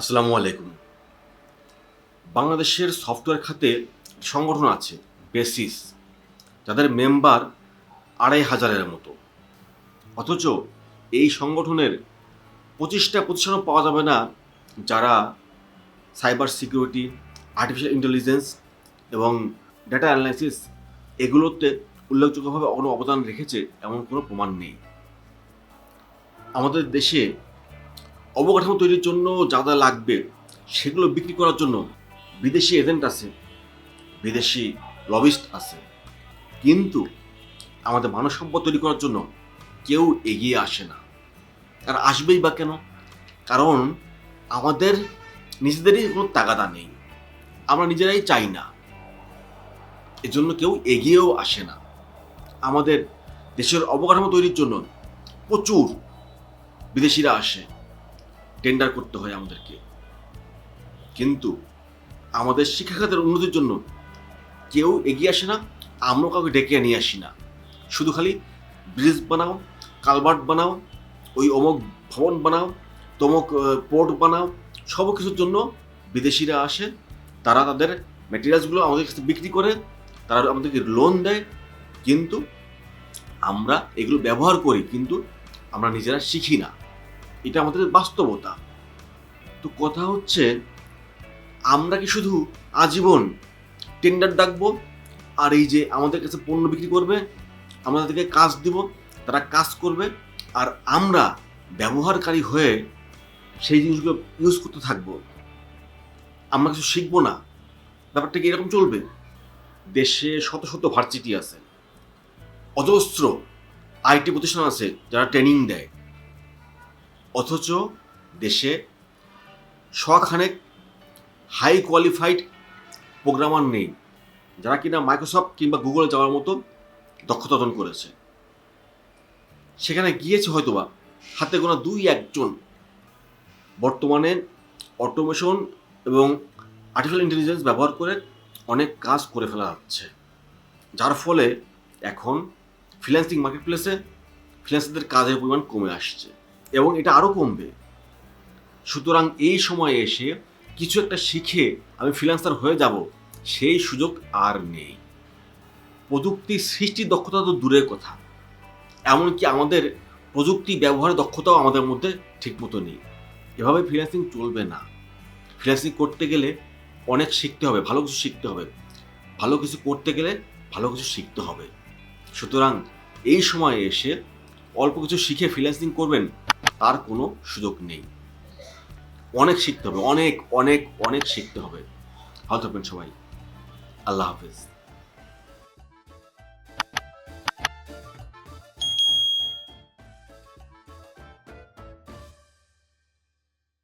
আসসালামু আলাইকুম। বাংলাদেশের সফটওয়্যার খাতে সংগঠন আছে বেসিস যাদের মেম্বার আড়াই হাজারের মতো। অথচ এই সংগঠনের পঁচিশটা প্রতিষ্ঠানও পাওয়া যাবে না যারা সাইবার সিকিউরিটি আর্টিফিশিয়াল ইন্টেলিজেন্স এবং ডেটা অ্যানালাইসিস এগুলোতে উল্লেখযোগ্যভাবে কোনো অবদান রেখেছে এমন কোনো প্রমাণ নেই। আমাদের দেশে অবকাঠামো তৈরির জন্য যা যা লাগবে সেগুলো বিক্রি করার জন্য বিদেশি এজেন্ট আছে, বিদেশি লবিস্ট আছে। কিন্তু আমাদের মানব সম্পদ তৈরি করার জন্য কেউ এগিয়ে আসে না। আর আসবেই বা কেন? কারণ আমাদের নিজেদেরই কোনো তাগাদা নেই। আমরা নিজেরাই চাই না। এজন্য কেউ এগিয়েও আসে না। আমাদের দেশের অবকাঠামো তৈরির জন্য প্রচুর বিদেশিরা আসে। টেন্ডার করতে হয় আমাদেরকে। কিন্তু আমাদের শিক্ষাখাতের উন্নতির জন্য কেউ এগিয়ে আসে না আমরা কাউকে ডেকে নিয়ে আসি না। শুধু খালি ব্রিজ বানাও কালভার্ট বানাও, ওই অমুক ভবন বানাও তমুক পোর্ট বানাও, সব কিছুর জন্য বিদেশিরা আসে, তারা তাদের ম্যাটেরিয়ালসগুলো আমাদের কাছে বিক্রি করে, তারা আমাদেরকে লোন দেয়। কিন্তু আমরা এগুলো ব্যবহার করি, কিন্তু আমরা নিজেরা শিখি না। এটা আমাদের বাস্তবতা। তো কথা হচ্ছে, আমরা কি শুধু আজীবন টেন্ডার ডাকবো আর এই যে আমাদের কাছে পণ্য বিক্রি করবে, আমরা তাদেরকে কাজ দিব, তারা কাজ করবে আর আমরা ব্যবহারকারী হয়ে সেই জিনিসগুলো ইউজ করতে থাকব। আমরা কিছু শিখব না। ব্যাপারটা কি এরকম চলবে? দেশে শত শত ভার্সিটি আছে, অজস্র আইটি প্রতিষ্ঠান আছে যারা ট্রেনিং দেয়। অথচ দেশে শখানেক হাই কোয়ালিফাইড প্রোগ্রামার নেই, যারা কিনা মাইক্রোসফট কিংবা গুগলে যাওয়ার মতো দক্ষতা অর্জন করেছে। সেখানে গিয়েছে হয়তোবা, হাতে গোনা দুই একজন বর্তমানে অটোমেশন এবং আর্টিফিশিয়াল ইন্টেলিজেন্স ব্যবহার করে অনেক কাজ করে ফেলা যাচ্ছে। যার ফলে এখন ফ্রিল্যান্সিং মার্কেট প্লেসে ফ্রিল্যান্সারদের কাজের পরিমাণ কমে আসছে। এবং এটা আরও কমবে। সুতরাং এই সময়ে এসে কিছু একটা শিখে আমি ফ্রিল্যান্সার হয়ে যাব, সেই সুযোগ আর নেই। প্রযুক্তি সৃষ্টির দক্ষতা তো দূরের কথা, এমনকি আমাদের প্রযুক্তি ব্যবহারের দক্ষতাও আমাদের মধ্যে ঠিকমতো নেই। এভাবে ফ্রিল্যান্সিং চলবে না। ফ্রিল্যান্সিং করতে গেলে অনেক শিখতে হবে, ভালো কিছু শিখতে হবে। ভালো কিছু করতে গেলে ভালো কিছু শিখতে হবে। সুতরাং এই সময়ে এসে অল্প কিছু শিখে ফ্রিল্যান্সিং করবেন তার কোনো সুযোগ নেই। অনেক শিখতে হবে, অনেক অনেক অনেক শিখতে হবে। হয়তো সবাই। আল্লাহ হাফেজ।